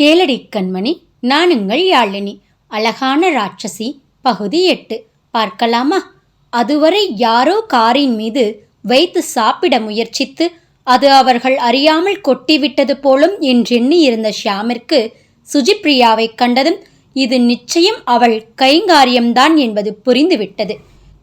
கேளடி கண்மணி நானுங்கள் யாழினி. அழகான ராட்சசி பகுதி எட்டு. பார்க்கலாமா? அதுவரை யாரோ காரின் மீது வைத்து சாப்பிட முயற்சித்து அது அவர்கள் அறியாமல் கொட்டிவிட்டது போலும் என்றெண்ணி இருந்த ஷியாமிற்கு சுஜிப்ரியாவை கண்டதும் இது நிச்சயம் அவள் கைங்காரியம்தான் என்பது புரிந்துவிட்டது.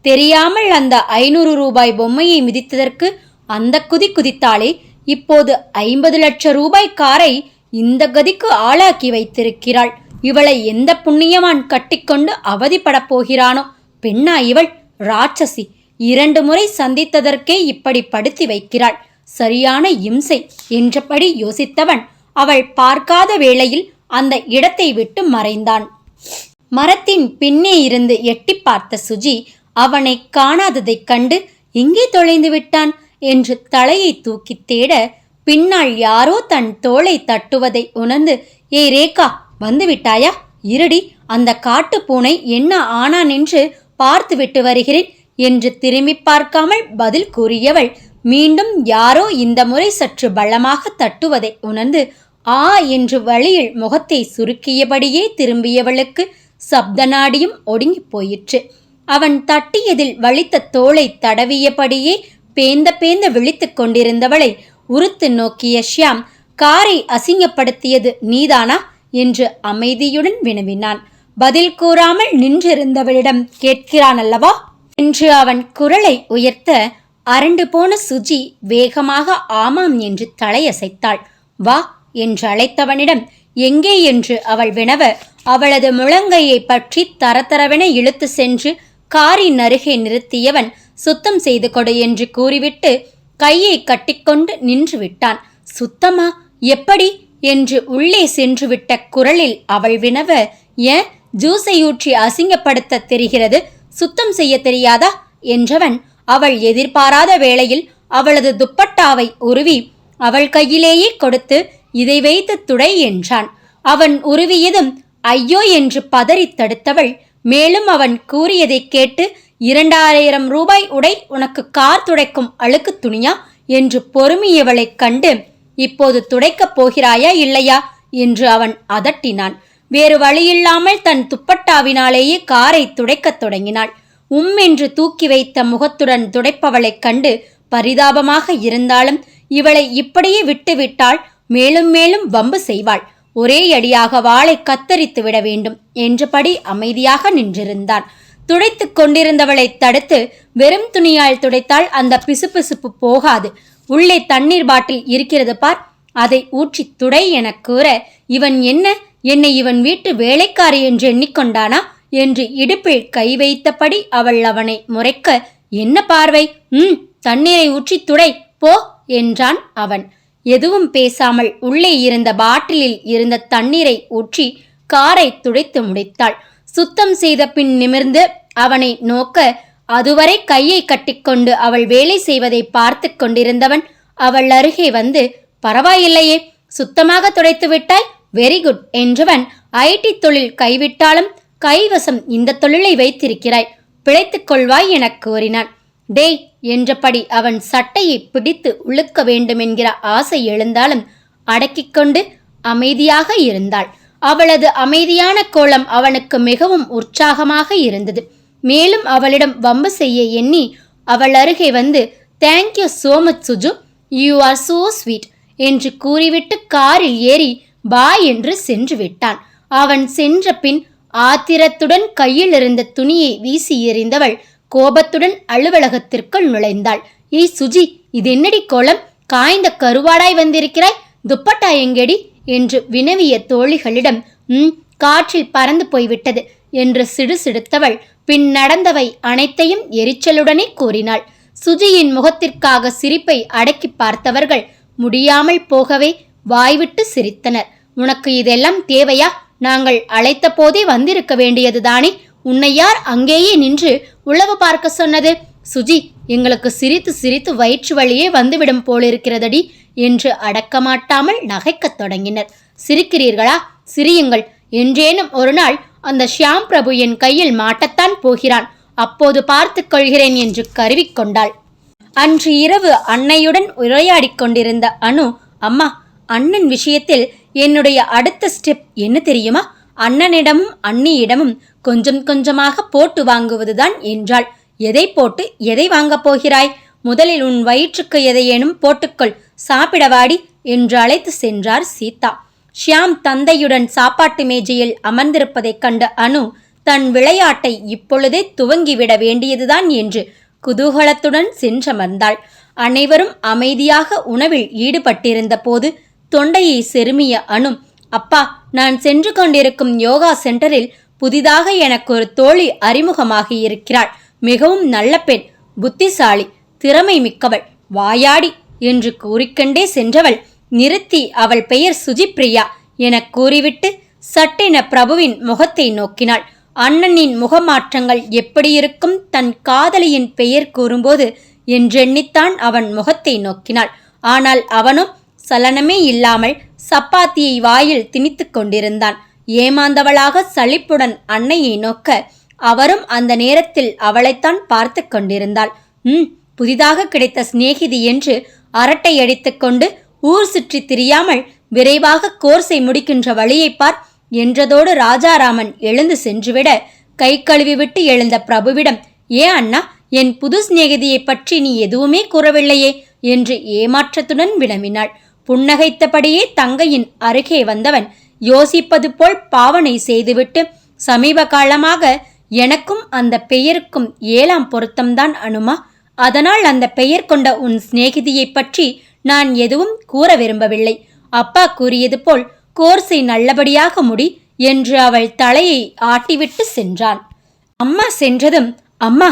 தெரியாமல் அந்த ஐநூறு ரூபாய் பொம்மையை மிதித்ததற்கு அந்த குதி குதித்தாலே இப்போது ஐம்பது லட்சம் ரூபாய் காரை இந்த கதிக்கு ஆளாக்கி வைத்திருக்கிறாள். இவளை எந்த புண்ணியவான் கட்டிக்கொண்டு அவதிப்படப் போகிறானோ? பெண்ணா இவள்? ராட்சசி. இரண்டு முறை சந்தித்ததற்கே இப்படி படுத்தி வைக்கிறாள். சரியான இம்சை என்றபடி யோசித்தவன் அவள் பார்க்காத வேளையில் அந்த இடத்தை விட்டு மறைந்தான். மரத்தின் பின்னே இருந்து எட்டி பார்த்த சுஜி அவனை காணாததைக் கண்டு எங்கே தொலைந்து விட்டான்? என்று தலையை தூக்கித் தேட பின்னால் யாரோ தன் தோளை தட்டுவதை உணர்ந்து ஏய் ரேகா வந்து விட்டாயா? இருடி அந்த காட்டு பூனை என்ன ஆனான் என்று பார்த்துவிட்டு வருகிறேன் என்று திரும்பி பார்க்காமல் பதில் கூறியவள் மீண்டும் யாரோ இந்த முறை சற்று பலமாக தட்டுவதை உணர்ந்து ஆ என்று வழியில் முகத்தை சுருக்கியபடியே திரும்பியவளுக்கு சப்தநாடியும் ஒடுங்கி போயிற்று. அவன் தட்டியதில் வலித்த தோளை தடவியபடியே பேந்த பேந்த விழித்துக் கொண்டிருந்தவளை உறுத்து நோக்கிய ஷியாம் காரை அசிங்கப்படுத்தியது நீதானா? என்று அமைதியுடன் வினவினான். பதில் கூறாமல் நின்றிருந்தவளிடம் கேட்கிறான் அல்லவா என்று அவன் குரலை உயர்த்த அரண்டு போன சுஜி வேகமாக ஆமாம் என்று தலையசைத்தாள். வா என்று அழைத்தவனிடம் எங்கே? என்று அவள் வினவ அவளது முழங்கையை பற்றி தரதரவென இழுத்து சென்று காரின் அருகே நிறுத்தியவன் சுத்தம் செய்து கொடு என்று கூறிவிட்டு கையை கட்டிக்கொண்டு நின்று விட்டான் சுத்தமா எப்படி? என்று உள்ளே சென்று விட்ட குரலில் அவள் வினவ ஏன்? ஜூஸை ஊற்றி அசிங்கப்படுத்த தெரிகிறது? சுத்தம் செய்ய தெரியாதா? என்றவன் அவள் எதிர்பாராத வேளையில் அவளது துப்பட்டாவை உருவி அவள் கையிலேயே கொடுத்து இதை வைத்து துடை என்றான். அவன் உருவியதும் ஐயோ என்று பதறி தடுத்தவள் மேலும் அவன் கூறியதைக் கேட்டு இரண்டாயிரம் ரூபாய் உடை உனக்கு கார் துடைக்கும் அழுக்கு துணியா? என்று பொறுமியவளைக் கண்டு இப்போது துடைக்கப் போகிறாயா இல்லையா? என்று அவன் அதட்டினான். வேறு வழியில்லாமல் தன் துப்பட்டாவினாலேயே காரை துடைக்கத் தொடங்கினாள். உம் என்று தூக்கி வைத்த முகத்துடன் துடைப்பவளைக் கண்டு பரிதாபமாக இருந்தாலும் இவளை இப்படியே விட்டுவிட்டால் மேலும் மேலும் வம்பு செய்வாள். ஒரே அடியாக வாளை கத்தரித்து விட வேண்டும் என்றபடி அமைதியாக நின்றிருந்தான். துடைத்துக் கொண்டிருந்தவளை தடுத்து வெறும் துணியால் துடைத்தால் அந்த பிசுபிசுப்பு போகாது. உள்ளே தண்ணீர் பாட்டில் இருக்கிறது பார். அதை ஊற்றி துடை எனக் கூற இவன் என்ன? என்னை இவன் வீட்டு வேலைக்காரி என்று எண்ணிக்கொண்டானா? என்று இடுப்பில் கை வைத்தபடி அவள் அவனை முறைக்க என்ன பார்வை? ம் தண்ணீரை ஊற்றி துடை போ என்றான் அவன். எதுவும் பேசாமல் உள்ளே இருந்த பாட்டிலில் இருந்த தண்ணீரை ஊற்றி காரை துடைத்து முடித்தாள். சுத்தம் செய்த பின் நிமிர்ந்து அவனை நோக்க அதுவரை கையை கட்டிக்கொண்டு அவள் வேலை செய்வதை பார்த்து கொண்டிருந்தவன் அவள் அருகே வந்து பரவாயில்லையே சுத்தமாக துடைத்து விட்டாய் வெரி குட் என்றவன் ஐடி தொழில் கைவிட்டாலும் கைவசம் இந்த தொழிலை வைத்திருக்கிறாய் பிழைத்துக் கொள்வாய் எனக் கூறினான். டேய் என்றபடி அவன் சட்டையை பிடித்து உழுக்க வேண்டுமென்கிற ஆசை எழுந்தாலும் அடக்கிக் கொண்டு அமைதியாக இருந்தாள். அவளது அமைதியான கோலம் அவனுக்கு மிகவும் உற்சாகமாக இருந்தது. மேலும் அவளிடம் வம்பு செய்ய எண்ணி அவள் அருகே வந்து thank you so much Suju you are so sweet என்று கூறிவிட்டு காரில் ஏறி பாய் என்று சென்று விட்டான். அவன் சென்ற பின் ஆத்திரத்துடன் கையில் இருந்த துணியை வீசி எறிந்தவள் கோபத்துடன் அலுவலகத்திற்குள் நுழைந்தாள். ஏய் சுஜி இது என்னடி கோலம்? காய்ந்த கருவாடாய் வந்திருக்கிறாய். துப்பட்டா எங்கேடி? என்று வினவிய தோழிகளிடம் ம் காற்றில் பறந்து போய்விட்டது என்று சிடுசிடுத்தவள் பின் நடந்தவை அனைத்தையும் எரிச்சலுடனே கூறினாள். சுஜியின் முகத்திற்காக சிரிப்பை அடக்கி பார்த்தவர்கள் முடியாமல் போகவே வாய்விட்டு சிரித்தனர். உனக்கு இதெல்லாம் தேவையா? நாங்கள் அழைத்த போதே வந்திருக்க வேண்டியதுதானே? உன்னை யார் அங்கேயே நின்று உளவு பார்க்க சொன்னது? சுஜி எங்களுக்கு சிரித்து சிரித்து வயிற்று வழியே வந்துவிடும் போலிருக்கிறதடி. என்று அடக்கமாட்டாமல் நகைக்கத் தொடங்கினர். சிரிக்கிறீர்களா? சிரியுங்கள். என்றேனும் ஒரு நாள் அந்த ஷியாம் பிரபு என் கையில் மாட்டத்தான் போகிறான். அப்போது பார்த்துக் கொள்கிறேன் என்று கருவிக்கொண்டாள் அன்று இரவு அன்னையுடன் உரையாடிக் கொண்டிருந்த அனு அம்மா அண்ணன் விஷயத்தில் என்னுடைய அடுத்த ஸ்டெப் என்ன தெரியுமா? அண்ணனிடமும் அண்ணியிடமும் கொஞ்சம் கொஞ்சமாக போட்டு வாங்குவதுதான் என்றாள். எதை போட்டு எதை வாங்கப் போகிறாய்? முதலில் உன் வயிற்றுக்கு எதையேனும் போட்டுக்கொள். சாப்பிடவாடி என்று அழைத்து சென்றார் சீதா. ஷியாம் தந்தையுடன் சாப்பாட்டு மேஜையில் அமர்ந்திருப்பதைக் கண்ட அனு தன் விளையாட்டை இப்பொழுதே துவங்கிவிட வேண்டியதுதான் என்று குதூகலத்துடன் சென்றமர்ந்தாள். அனைவரும் அமைதியாக உணவில் ஈடுபட்டிருந்த போது தொண்டையை செருமிய அனு அப்பா நான் சென்று கொண்டிருக்கும் யோகா சென்டரில் புதிதாக எனக்கு ஒரு தோழி அறிமுகமாகி இருக்கிறாள் மிகவும் நல்ல பெண் புத்திசாலி திறமை மிக்கவள். வாயாடி என்று கூறிக்கொண்டே சென்றவள். நிறுத்தி அவள் பெயர் சுஜிப்ரியா எனக் கூறிவிட்டு சட்டென பிரபுவின் முகத்தை நோக்கினாள். அண்ணனின் முகமாற்றங்கள் எப்படியிருக்கும் தன் காதலியின் பெயர் கூறும்போது என்றெண்ணித்தான் அவன் முகத்தை நோக்கினாள். ஆனால் அவனும் சலனமே இல்லாமல் சப்பாத்தியை வாயில் திணித்து கொண்டிருந்தான். ஏமாந்தவளாக சலிப்புடன் அன்னையை நோக்க அவரும் அந்த நேரத்தில் அவளைத்தான் பார்த்து கொண்டிருந்தாள். ம் புதிதாக கிடைத்த சிநேகிதி என்று அரட்டை அடித்துக்கொண்டு ஊர் சுற்றி திரியாமல் விரைவாக கோர்ஸை முடிக்கின்ற வழியை பார் என்றதோடு ராஜாராமன் எழுந்து சென்றுவிட கை கழுவி விட்டு எழுந்த பிரபுவிடம் ஏ அண்ணா என் புது சிநேகிதியை பற்றி நீ எதுவுமே கூறவில்லையே? என்று ஏமாற்றத்துடன் வினவினாள். புன்னகைத்தபடியே தங்கையின் அருகே வந்தவன் யோசிப்பது போல் பாவனை செய்துவிட்டு சமீப காலமாக எனக்கும் அந்த பெயருக்கும் ஏழாம் பொருத்தம்தான் அனுமா? அதனால் அந்த பெயர் கொண்ட உன் சிநேகிதியை பற்றி நான் எதுவும் கூற விரும்பவில்லை. அப்பா கூறியது போல் கோர்ஸை நல்லபடியாக முடி என்று அவள் தலையை ஆட்டிவிட்டு சென்றான். அம்மா சென்றதும் அம்மா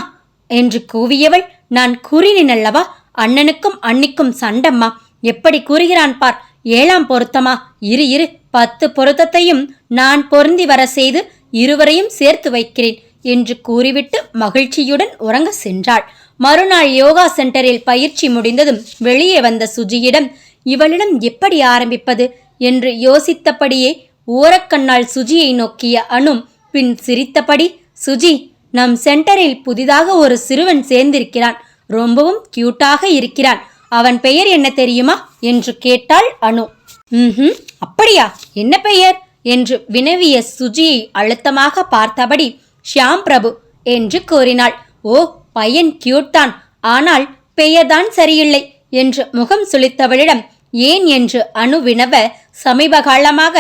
என்று கூவியவள் நான் கூறினேன் அல்லவா அண்ணனுக்கும் அன்னிக்கும் சண்டம்மா. எப்படி கூறுகிறான் பார். ஏழாம் பொருத்தமா? இரு இரு. பத்து பொருத்தத்தையும் நான் பொருந்தி வர செய்து இருவரையும் சேர்த்து வைக்கிறேன் என்று கூறிவிட்டு மகிழ்ச்சியுடன் உறங்க சென்றாள். மறுநாள் யோகா சென்டரில் பயிற்சி முடிந்ததும் வெளியே வந்த சுஜியிடம் இவளிடம் எப்படி ஆரம்பிப்பது? என்று யோசித்தபடியே ஓரக்கண்ணால் சுஜியை நோக்கிய அனு பின் சிரித்தபடி சுஜி நம் சென்டரில் புதிதாக ஒரு சிறுவன் சேர்ந்திருக்கிறான். ரொம்பவும் கியூட்டாக இருக்கிறான். அவன் பெயர் என்ன தெரியுமா? என்று கேட்டாள் அனு. ம் அப்படியா? என்ன பெயர்? என்று வினவிய சுஜியை அழுத்தமாக பார்த்தபடி ஷியாம் பிரபு என்று கூறினாள். ஓ பையன் கியூட்டான் ஆனால் பெயர்தான் சரியில்லை என்று முகம் சுளித்தவளிடம் ஏன் என்று அணு வினவ சமீப காலமாக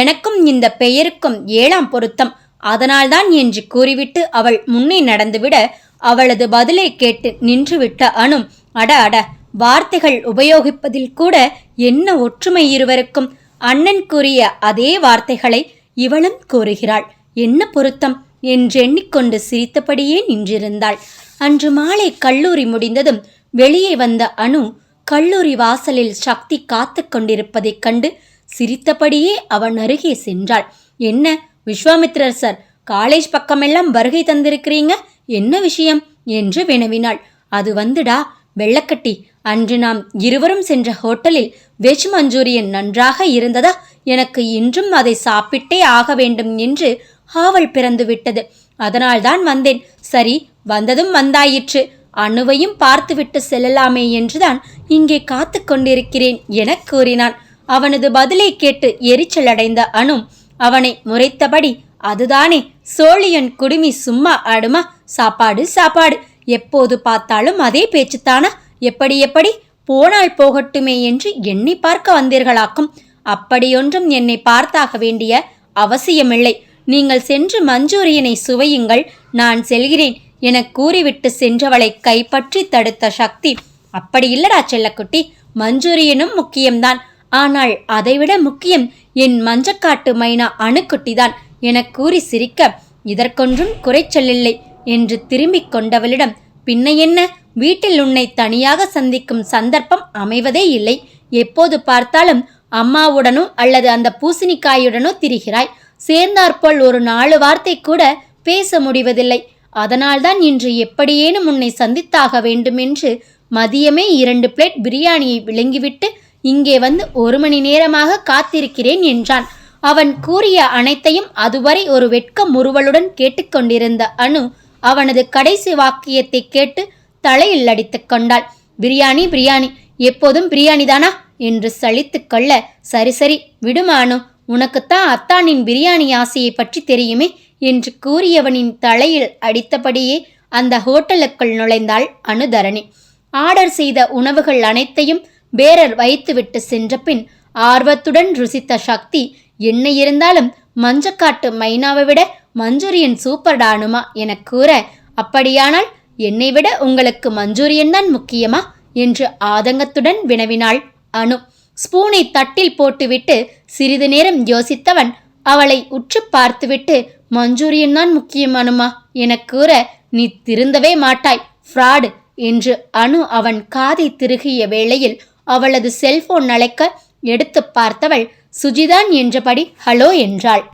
எனக்கும் இந்த பெயருக்கும் ஏழாம் பொருத்தம். அதனால்தான் என்று கூறிவிட்டு அவள் முன்னே நடந்துவிட அவளது பதிலை கேட்டு நின்றுவிட்ட அணு அட அட வார்த்தைகள் உபயோகிப்பதில் கூட என்ன ஒற்றுமை இருவருக்கும்? அண்ணன் கூறிய அதே வார்த்தைகளை இவளும் கூறுகிறாள். என்ன பொருத்தம்? என்றெண்ணிக்கொண்டு சிரித்தபடியே நின்றிருந்தாள். அன்று மாலை கல்லூரி முடிந்ததும் வெளியே வந்த அணு கல்லூரி வாசலில் சக்தி காத்து கொண்டிருப்பதைக் கண்டு சிரித்தபடியே அவன் அருகே சென்றாள். என்ன விஸ்வாமித்ரர் சார் காலேஜ் பக்கமெல்லாம் வருகை தந்திருக்கிறீங்க? என்ன விஷயம்? என்று வினவினாள். அது வந்துடா வெள்ளக்கட்டி. அன்று நாம் இருவரும் சென்ற ஹோட்டலில் வெஜ் மஞ்சூரியன் நன்றாக இருந்ததா? எனக்கு இன்றும் அதை சாப்பிட்டே ஆக வேண்டும் என்று ஆவல் பிறந்து விட்டது. அதனால்தான் வந்தேன். சரி வந்ததும் வந்தாயிற்று. அணுவையும் பார்த்துவிட்டு செல்லலாமே என்றுதான் இங்கே காத்து கொண்டிருக்கிறேன் என கூறினான். அவனது பதிலை கேட்டு எரிச்சல் அடைந்த அணு அவனை முறைத்தபடி அதுதானே சோழியன் குடுமி சும்மா ஆடுமா? சாப்பாடு சாப்பாடு. எப்போது பார்த்தாலும் அதே பேச்சுத்தானா? எப்படி எப்படி? போனால் போகட்டுமே என்று எண்ணி பார்க்க வந்தீர்களாக்கும். அப்படியொன்றும் என்னை பார்த்தாக வேண்டிய அவசியமில்லை. நீங்கள் சென்று மஞ்சூரியனை சுவையுங்கள் நான் செல்கிறேன் என கூறிவிட்டு சென்றவளை கைப்பற்றி தடுத்த சக்தி. அப்படி இல்லடா செல்லக்குட்டி மஞ்சூரியனும் முக்கியம்தான். ஆனால் அதைவிட முக்கியம் என் மஞ்சக்காட்டு மைனா அணுக்குட்டிதான் என கூறி சிரிக்க இதற்கொன்றும் குறைச்சலில்லை என்று திரும்பிக் கொண்டவளிடம் பின்ன என்ன? வீட்டில் உன்னை தனியாக சந்திக்கும் சந்தர்ப்பம் அமைவதே இல்லை. எப்போது பார்த்தாலும் அம்மாவுடனோ அல்லது அந்த பூசணிக்காயுடனோ திரிகிறாய். சேர்ந்தாற்போல் ஒரு நாலு வார்த்தை கூட பேச முடிவதில்லை. அதனால்தான் இன்று எப்படியேனும் உன்னை சந்தித்தாக வேண்டுமென்று மதியமே இரண்டு பிளேட் பிரியாணியை விளங்கிவிட்டு இங்கே வந்து ஒரு மணி நேரமாக காத்திருக்கிறேன் என்றான். அவன் கூறிய அனைத்தையும் அதுவரை ஒரு வெட்க முறுவலுடன் கேட்டுக்கொண்டிருந்த அனு அவனது கடைசி வாக்கியத்தை கேட்டு தலையில் அடித்துக் கொண்டாள். பிரியாணி பிரியாணி எப்போதும் பிரியாணி தானா என்று சலித்துக் கொள்ள சரி சரி விடுமானு உனக்குத்தான் அத்தானின் பிரியாணி ஆசையை பற்றி தெரியுமே என்று கூறியவனின் தலையில் அடித்தபடியே அந்த ஹோட்டலுக்குள் நுழைந்தாள் அனுதரணி. ஆர்டர் செய்த உணவுகள் அனைத்தையும் பேரர் வைத்துவிட்டு சென்ற பின் ஆர்வத்துடன் ருசித்த சக்தி என்ன இருந்தாலும் மஞ்சக்காட்டு மைனாவை விட மஞ்சூரியன் சூப்பர் டானுமா கூற அப்படியானால் என்னை விட உங்களுக்கு மஞ்சூரியன் தான் முக்கியமா? என்று ஆதங்கத்துடன் வினவினாள் அனு. ஸ்பூனை தட்டில் போட்டுவிட்டு சிறிது நேரம் யோசித்தவன் அவளை உற்று பார்த்துவிட்டு மஞ்சூரியன் தான் முக்கியம் அனுமா கூற நீ திருந்தவே மாட்டாய் ஃப்ராடு என்று அனு அவன் காதை திருகிய வேளையில் அவளது செல்போன் அழைக்க எடுத்து பார்த்தவள் சுஜிதான் என்றபடி ஹலோ என்றாள்.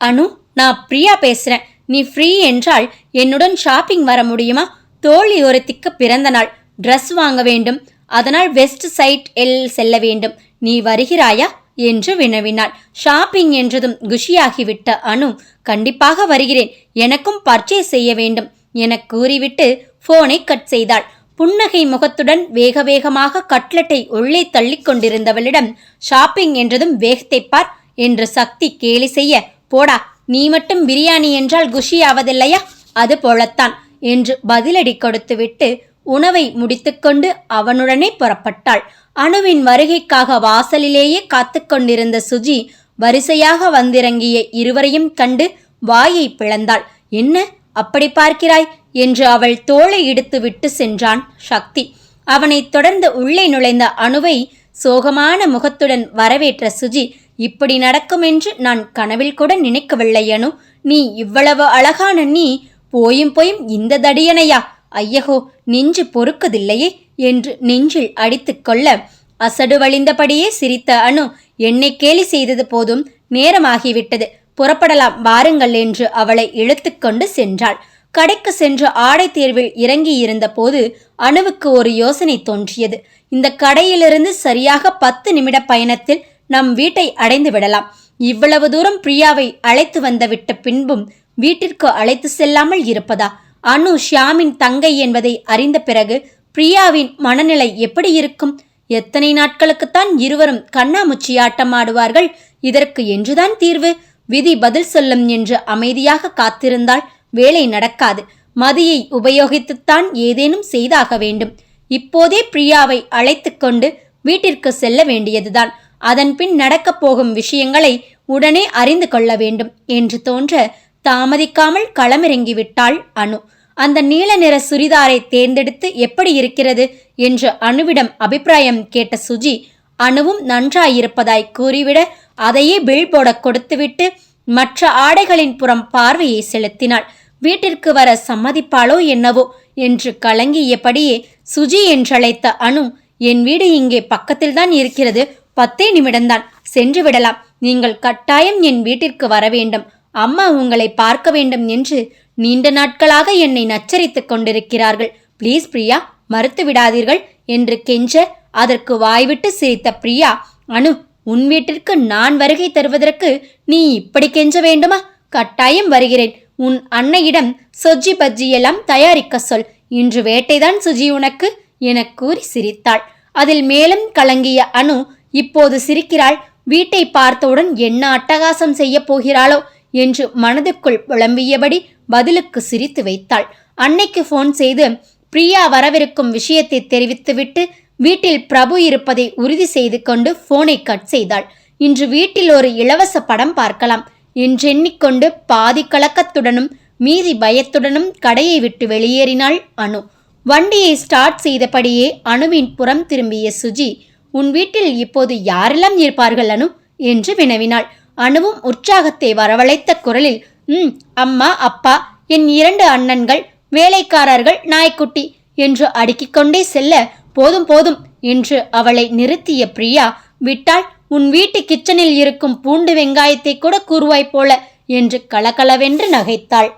அனு நான் பிரியா பேசுறேன். நீ ஃப்ரீ என்றால் என்னுடன் ஷாப்பிங் வர முடியுமா? தோழி ஒருத்திக்கு பிறந்த நாள் ட்ரெஸ் வாங்க வேண்டும். அதனால் வெஸ்ட் சைட் எல் செல்ல வேண்டும். நீ வருகிறாயா? என்று வினவினாள். ஷாப்பிங் என்றதும் குஷியாகிவிட்ட அனு கண்டிப்பாக வருகிறேன். எனக்கும் பர்ச்சேஸ் செய்ய வேண்டும் என கூறிவிட்டு போனை கட் செய்தாள். புன்னகை முகத்துடன் வேக வேகமாக கட்லெட்டை உள்ளே தள்ளிக் கொண்டிருந்தவளிடம் ஷாப்பிங் என்றதும் வேகத்தை பார் என்று சக்தி கேலி செய்ய போடா நீ மட்டும் பிரியாணி என்றால் குஷியாவதில்லையா? அது போலத்தான் என்று பதிலடி கொடுத்துவிட்டு உணவை முடித்துக்கொண்டு அவனுடனே புறப்பட்டாள். அணுவின் வருகைக்காக வாசலிலேயே காத்து கொண்டிருந்த சுஜி வரிசையாக வந்திறங்கிய இருவரையும் கண்டு வாயை பிளந்தாள். என்ன? அப்படி பார்க்கிறாய்? என்று அவள் தோளை இடுத்து விட்டு சென்றான் சக்தி. அவனைத் தொடர்ந்து உள்ளே நுழைந்த அணுவை சோகமான முகத்துடன் வரவேற்ற சுஜி இப்படி நடக்கும் என்று நான் கனவில் கூட நினைக்கவில்லை அனு. நீ இவ்வளவு அழகான நீ போயும் போயும் இந்த தடியனையா? ஐயகோ நெஞ்சு பொறுக்குதில்லையே என்று நெஞ்சில் அடித்துக்கொள்ள அசடு வழிந்தபடியே சிரித்த அனு என்னை கேலி செய்தது போதும் நேரமாகிவிட்டது. புறப்படலாம் வாருங்கள் என்று அவளை இழுத்துக்கொண்டு சென்றாள். கடைக்கு சென்று ஆடை தேர்வில் இறங்கியிருந்த போது அணுவுக்கு ஒரு யோசனை தோன்றியது. இந்த கடையிலிருந்து சரியாக பத்து நிமிட பயணத்தில் நம் வீட்டை அடைந்து விடலாம். இவ்வளவு தூரம் பிரியாவை அழைத்து வந்துவிட்ட பின்பும் வீட்டிற்கு அழைத்து செல்லாமல் இருப்பதா? அனு ஷியாமின் தங்கை என்பதை அறிந்த பிறகு பிரியாவின் மனநிலை எப்படி இருக்கும்? எத்தனை நாட்களுக்குத்தான் இருவரும் கண்ணாமூச்சியாட்டம் ஆடுவார்கள் இதற்கு என்றுதான் தீர்வு? விதி பதில் சொல்லும் என்று அமைதியாக காத்திருந்தால் வேலை நடக்காது. மதியை உபயோகித்துத்தான் ஏதேனும் செய்தாக வேண்டும். இப்போதே பிரியாவை அழைத்து கொண்டு வீட்டிற்கு செல்ல வேண்டியதுதான். அதன்பின் நடக்கப் போகும் விஷயங்களை உடனே அறிந்து கொள்ள வேண்டும் என்று தோன்ற தாமதிக்காமல் களமிறங்கிவிட்டாள் அனு. அந்த நீல நிற சுரிதாரை தேர்ந்தெடுத்து எப்படி இருக்கிறது என்று அணுவிடம் அபிப்பிராயம் கேட்ட சுஜி அணுவும் நன்றாயிருப்பதாய் கூறிவிட அதையே பில் போட கொடுத்துவிட்டு மற்ற ஆடைகளின் புறம் பார்வையை செலுத்தினாள். வீட்டிற்கு வர சம்மதிப்பாளோ என்னவோ என்று கலங்கியபடியே சுஜி என்றழைத்த அனு என் வீடு இங்கே பக்கத்தில்தான் இருக்கிறது பத்தே நிமிடம்தான் சென்று விடலாம் நீங்கள் கட்டாயம் என் வீட்டிற்கு வர வேண்டும் அம்மா உங்களை பார்க்க வேண்டும் என்று நீண்ட நாட்களாக என்னை நச்சரித்துக் கொண்டிருக்கிறார்கள். ப்ளீஸ் பிரியா மறுத்து விடாதீர்கள் என்று கெஞ்ச அதற்கு வாய்விட்டு சிரித்த பிரியா அனு உன் வீட்டிற்கு நான் வருகை தருவதற்கு நீ இப்படி கெஞ்ச வேண்டுமா? கட்டாயம் வருகிறேன். உன் அன்னையிடம் சொஜ்ஜி பஜ்ஜி எல்லாம் தயாரிக்க சொல். இன்று வேட்டைதான் சுஜி உனக்கு என கூறி சிரித்தாள். அதில் மேலும் கலங்கிய அனு இப்போது சிரிக்கிறாள். வீட்டை பார்த்தவுடன் என்ன அட்டகாசம் செய்ய போகிறாளோ? என்று மனதுக்குள் புலம்பியபடி பதிலுக்கு சிரித்து வைத்தாள். அன்னைக்கு ஃபோன் செய்து பிரியா வரவிருக்கும் விஷயத்தை தெரிவித்துவிட்டு வீட்டில் பிரபு இருப்பதை உறுதி செய்து கொண்டு போனை கட் செய்தாள். இன்று வீட்டில் ஒரு இலவச படம் பார்க்கலாம் என்றெண்ணிக்கொண்டு பாதி கலக்கத்துடனும் மீதி பயத்துடனும் கடையை விட்டு வெளியேறினாள் அனு. வண்டியை ஸ்டார்ட் செய்தபடியே அணுவின் புறம் திரும்பிய சுஜி உன் வீட்டில் இப்போது யாரெல்லாம் இருப்பார்கள் அனு? என்று வினவினாள். அணுவும் உற்சாகத்தை வரவழைத்த குரலில் ம் அம்மா அப்பா என் இரண்டு அண்ணன்கள் வேலைக்காரர்கள் நாய்க்குட்டி என்று அடுக்கிக் கொண்டே செல்ல போதும் போதும் என்று அவளை நிறுத்திய பிரியா விட்டால் உன் வீட்டு கிச்சனில் இருக்கும் பூண்டு வெங்காயத்தை கூட கூறுவாய் போல என்று கலகலவென்று நகைத்தாள்.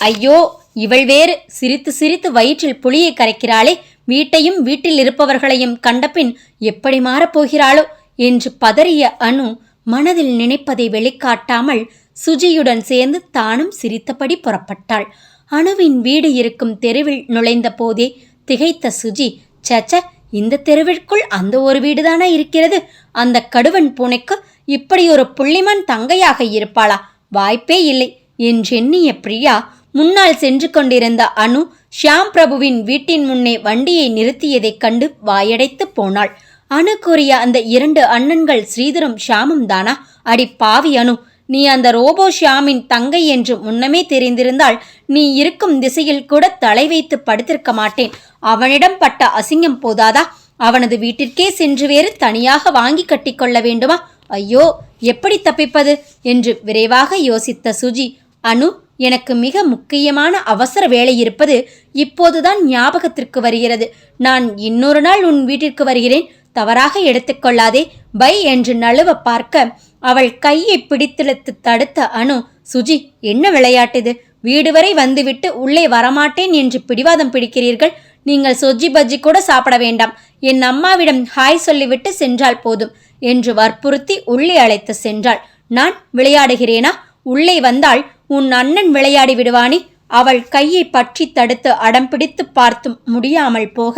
ஐயோ இவள் வேறு. சிரித்து சிரித்து வயிற்றில் புளியை கரைக்கிறாளே. வீட்டையும் வீட்டில் இருப்பவர்களையும் கண்டபின் எப்படி மாறப்போகிறாளோ என்று பதறிய அனு மனதில் நினைப்பதை வெளிக்காட்டாமல் சுஜியுடன் சேர்ந்து தானும் சிரித்தபடி புறப்பட்டாள். அணுவின் வீடு இருக்கும் தெருவில் நுழைந்த போதே திகைத்த சுஜி சச்ச இந்த தெருவிற்குள் அந்த ஒரு வீடுதானா இருக்கிறது? அந்த கடுவன் பூனைக்கு இப்படி ஒரு புள்ளிமான் தங்கையாக இருப்பாளா? வாய்ப்பே இல்லை என்றெண்ணிய பிரியா முன்னால் சென்று கொண்டிருந்த அனு ஷியாம் பிரபுவின் வீட்டின் முன்னே வண்டியை நிறுத்தியதைக் கண்டு வாயடைத்து போனாள். அணுக்குரிய கூறிய அந்த இரண்டு அண்ணன்கள் ஸ்ரீதரும் ஷியாமும் தானா? அடி பாவி அனு நீ அந்த ரோபோ ஷியாமின் தங்கை என்று முன்னமே தெரிந்திருந்தால் நீ இருக்கும் திசையில் கூட தலை வைத்து படுத்திருக்க மாட்டேன். அவனிடம் பட்ட அசிங்கம் போதாதா? அவனது வீட்டிற்கே சென்று வேறு தனியாக வாங்கி கட்டிக்கொள்ள வேண்டுமா? ஐயோ எப்படி தப்பிப்பது? என்று விரைவாக யோசித்த சுஜி அனு எனக்கு மிக முக்கியமான அவசர வேலை இருப்பது இப்போதுதான் ஞாபகத்திற்கு வருகிறது. நான் இன்னொரு நாள் உன் வீட்டிற்கு வருகிறேன். தவறாக எடுத்துக்கொள்ளாதே. பை என்று நழுவ பார்க்க அவள் கையை பிடித்திழுத்து தடுத்த அனு சுஜி என்ன விளையாட்டுது வீடு வரை வந்துவிட்டு உள்ளே வரமாட்டேன் என்று பிடிவாதம் பிடிக்கிறீர்கள். நீங்கள் சொஜ்ஜி பஜ்ஜி கூட சாப்பிட வேண்டாம். என் அம்மாவிடம் ஹாய் சொல்லிவிட்டு சென்றால் போதும் என்று வற்புறுத்தி உள்ளே அழைத்து சென்றாள். நான் விளையாடுகிறேனா? உள்ளே வந்தால் உன் அண்ணன் விளையாடி விடுவானே. அவள் கையை பற்றி தடுத்து அடம் பிடித்து பார்த்து முடியாமல் போக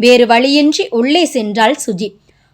வேறு வழியின்றி உள்ளே சென்றாள் சுஜி.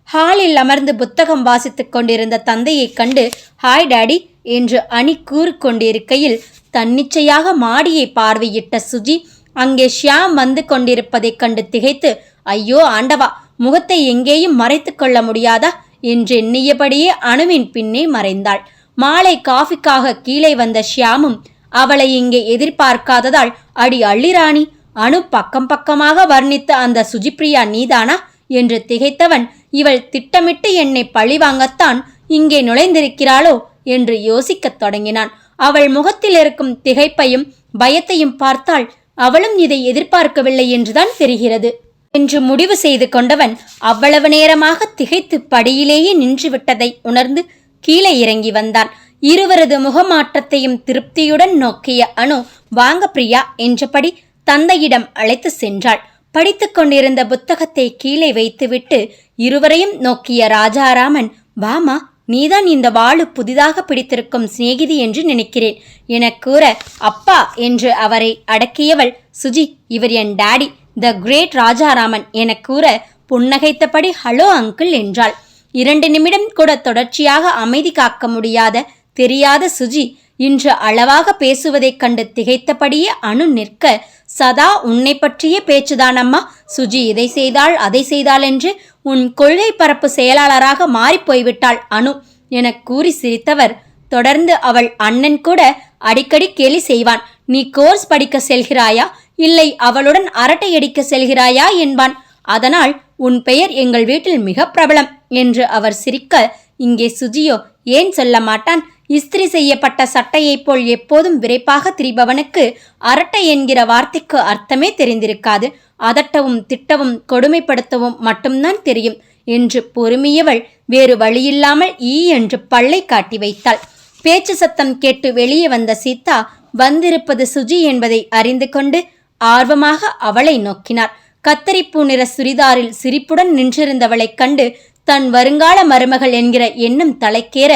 ஹாலில் அமர்ந்து புத்தகம் வாசித்துக் கொண்டிருந்த தந்தையைக் கண்டு ஹாய் டாடி என்று அணி கூறிக்கொண்டிருக்கையில் தன்னிச்சையாக மாடியை பார்வையிட்ட சுஜி அங்கே ஷியாம் வந்து கொண்டிருப்பதைக் கண்டு திகைத்து ஐயோ ஆண்டவா முகத்தை எங்கேயும் மறைத்து கொள்ள முடியாதா? என்று எண்ணியபடியே அணுவின் பின்னே மறைந்தாள். மாலை காஃபிக்காக கீழே வந்த ஷியாமும் அவளை இங்கே எதிர்பார்க்காததால் அடி அள்ளிராணி அணு பக்கம் பக்கமாக வர்ணித்த அந்த சுஜிப்ரியா நீதானா என்று திகைத்தவன் இவள் திட்டமிட்டு என்னை பழிவாங்கத்தான் இங்கே நுழைந்திருக்கிறாளோ என்று யோசிக்கத் தொடங்கினான். அவள் முகத்தில் இருக்கும் திகைப்பையும் பயத்தையும் பார்த்தால் அவளும் இதை எதிர்பார்க்கவில்லை என்றுதான் தெரிகிறது. என்று முடிவு செய்து கொண்டவன் அவ்வளவு நேரமாக திகைத்து படியிலேயே நின்றுவிட்டதை உணர்ந்து கீழே இறங்கி வந்தான். இருவரது முகமாற்றத்தையும் திருப்தியுடன் நோக்கிய அணு வாங்க பிரியா என்றபடி தந்தையிடம் அழைத்து சென்றாள். படித்துக் கொண்டிருந்த புத்தகத்தை கீழே வைத்துவிட்டு இருவரையும் நோக்கிய ராஜாராமன் வாமா நீதான் இந்த வாளு புதிதாக பிடித்திருக்கும் சிநேகிதி என்று நினைக்கிறேன் என கூற அப்பா என்று அவரை அடக்கியவள் சுஜி இவர் என் டாடி த கிரேட் ராஜாராமன் எனக் கூற புன்னகைத்தபடி ஹலோ அங்கிள் என்றாள். இரண்டு நிமிடம் கூட தொடர்ச்சியாக அமைதி காக்க முடியாத தெரியாத சுஜி இன்று அளவாக பேசுவதைக் கண்டு திகைத்தபடியே அணு நிற்க சதா உன்னை பற்றிய பேச்சுதானம்மா சுஜி இதை செய்தாள் அதை செய்தாள் என்று உன் கொள்கை பரப்பு செயலாளராக மாறிப்போய்விட்டாள் அணு என கூறி சிரித்தவர். தொடர்ந்து அவள் அண்ணன் கூட அடிக்கடி கேலி செய்வான். நீ கோர்ஸ் படிக்க செல்கிறாயா? இல்லை அவளுடன் அரட்டை அடிக்க செல்கிறாயா? என்பான். அதனால் உன் பெயர் எங்கள் வீட்டில் மிக பிரபலம். என்று அவர் சிரிக்க இங்கே சுஜியோ ஏன் சொல்ல மாட்டான்? இஸ்திரி செய்யப்பட்ட சட்டையைப் போல் எப்போதும் விரைப்பாக திரிபவனுக்கு அரட்டை என்கிற வார்த்தைக்கு அர்த்தமே தெரிந்திருக்காது. அதட்டவும் திட்டவும் கொடுமைப்படுத்தவும் மட்டும்தான் தெரியும் என்று பொறுமியவள் வேறு வழியில்லாமல் ஈ என்று பல்லை காட்டி வைத்தாள். பேச்சு சத்தம் கேட்டு வெளியே வந்த சீதா வந்திருப்பது சுஜி என்பதை அறிந்து கொண்டு ஆர்வமாக அவளை நோக்கினார். கத்தரிப்பூ நிற சுரிதாரில் சிரிப்புடன் நின்றிருந்தவளைக் கண்டு தன் வருங்கால மருமகள் என்கிற எண்ணம் தலைக்கேற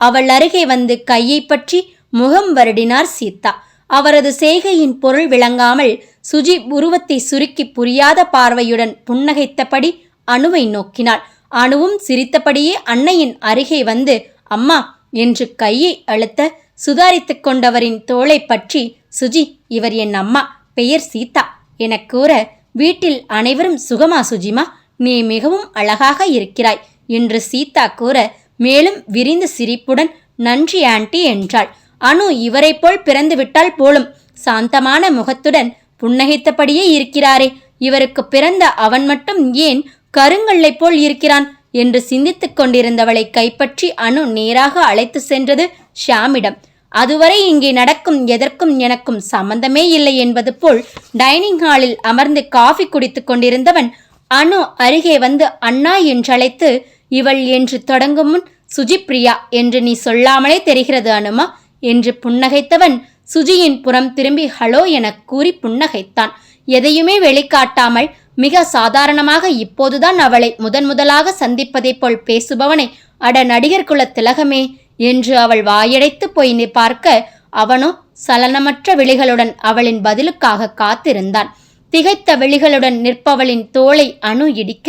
அவள் அருகே வந்து கையை பற்றி முகம் வருடினார் சீதா. அவரது செய்கையின் பொருள் விளங்காமல் சுஜி உருவத்தை சுருக்கி புரியாத பார்வையுடன் புன்னகைத்தபடி அணுவை நோக்கினாள். அணுவும் சிரித்தபடியே அன்னையின் அருகே வந்து அம்மா என்று கையை அழுத்த சுதாரித்துக் கொண்டவரின் தோளை பற்றி சுஜி இவர் என் அம்மா பெயர் சீதா எனக் கூற வீட்டில் அனைவரும் சுகமா சுஜிமா? நீ மிகவும் அழகாக இருக்கிறாய் என்று சீதா கூற மேலும் விரிந்த சிரிப்புடன் நன்றி ஆண்டி என்றாள். அனு இவரைப் போல் பிறந்து விட்டால் போலும் சாந்தமான முகத்துடன் புன்னகைத்தபடியே இருக்கிறாரே இவருக்கு பிறந்த அவன் மட்டும் ஏன் கருங்கல்லை போல் இருக்கிறான்? என்று சிந்தித்துக் கொண்டிருந்தவளை கைப்பற்றி அனு நேராக அழைத்து சென்றது ஷாமிடம் அதுவரை இங்கே நடக்கும் எதற்கும் எனக்கும் சம்பந்தமே இல்லை என்பது போல் டைனிங் ஹாலில் அமர்ந்து காஃபி குடித்துக் கொண்டிருந்தவன் அனு அருகே வந்து அண்ணா என்றழைத்து இவள் என்று தொடங்கும் முன் சுஜிப்ரியா என்று நீ சொல்லாமலே தெரிகிறது அனுமா என்று புன்னகைத்தவன் சுஜியின் புறம் திரும்பி ஹலோ எனக் கூறி புன்னகைத்தான். எதையுமே வெளிக்காட்டாமல் மிக சாதாரணமாக இப்போதுதான் அவளை முதன் முதலாக சந்திப்பதைப் போல் பேசுபவனை அட நடிகர் குல திலகமே என்று அவள் வாயடைத்து போய் பார்க்க அவனோ சலனமற்ற விழிகளுடன் அவளின் பதிலுக்காக காத்திருந்தான். திகைத்த விழிகளுடன் நிற்பவளின் தோளை அணு இடிக்க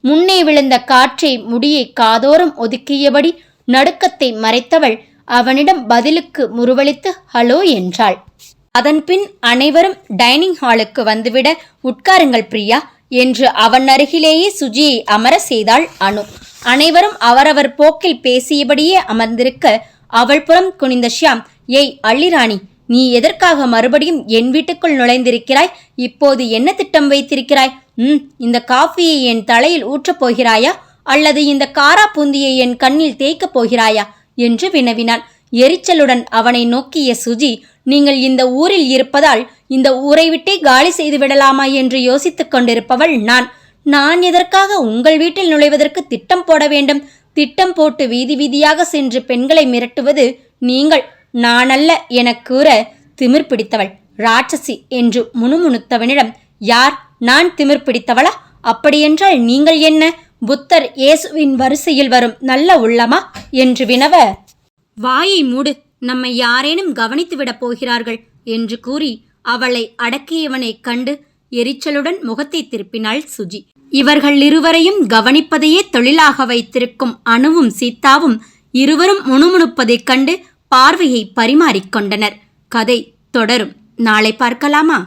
முன்னே விழுந்த காற்றை முடியை காதோரம் ஒதுக்கியபடி நடுக்கத்தை மறைத்தவள் அவனிடம் பதிலுக்கு முருவளித்து ஹலோ என்றாள். அதன்பின் அனைவரும் டைனிங் ஹாலுக்கு வந்துவிட உட்காருங்கள் பிரியா என்று அவன் அருகிலேயே சுஜியை அமர செய்தாள் அனு அனைவரும் அவரவர் போக்கில் பேசியபடியே அமர்ந்திருக்க அவள் புறம் குனிந்த ஷியாம் ஏய் அள்ளிராணி நீ எதற்காக மறுபடியும் என் வீட்டுக்குள் நுழைந்திருக்கிறாய்? இப்போது என்ன திட்டம் வைத்திருக்கிறாய்? ம் இந்த காஃபியை என் தலையில் ஊற்றப் போகிறாயா? அல்லது இந்த காரா பூந்தியை என் கண்ணில் தேய்க்கப் போகிறாயா? என்று வினவினான். எரிச்சலுடன் அவனை நோக்கிய சுஜி நீங்கள் இந்த ஊரில் இருப்பதால் இந்த ஊரை விட்டே காலி செய்து விடலாமா என்று யோசித்துக் கொண்டிருப்பவள் நான். நான் எதற்காக உங்கள் வீட்டில் நுழைவதற்கு திட்டம் போட வேண்டும்? திட்டம் போட்டு வீதி வீதியாக சென்று பெண்களை மிரட்டுவது நீங்கள். நானல்ல எனக் கூற திமிர் பிடித்தவள். ராட்சசி என்று முணுமுணுத்தவனிடம் யார்? நான் திமிர் பிடித்தவளா? அப்படியென்றால் நீங்கள் என்ன? புத்தர் இயேசுவின் வரிசையில் வரும் நல்ல உள்ளமா? என்று வினவ வாயை மூடு. நம்மை யாரேனும் கவனித்துவிடப் போகிறார்கள். என்று கூறி அவளை அடக்கியவனைக் கண்டு எரிச்சலுடன் முகத்தை திருப்பினாள் சுஜி. இவர்கள் இருவரையும் கவனிப்பதையே தொழிலாக வைத்திருக்கும் அணுவும் சீதாவும் இருவரும் முணுமுணுப்பதைக் கண்டு பார்வையை பரிமாறிக்கொண்டனர் கதை தொடரும். நாளை பார்க்கலாமா?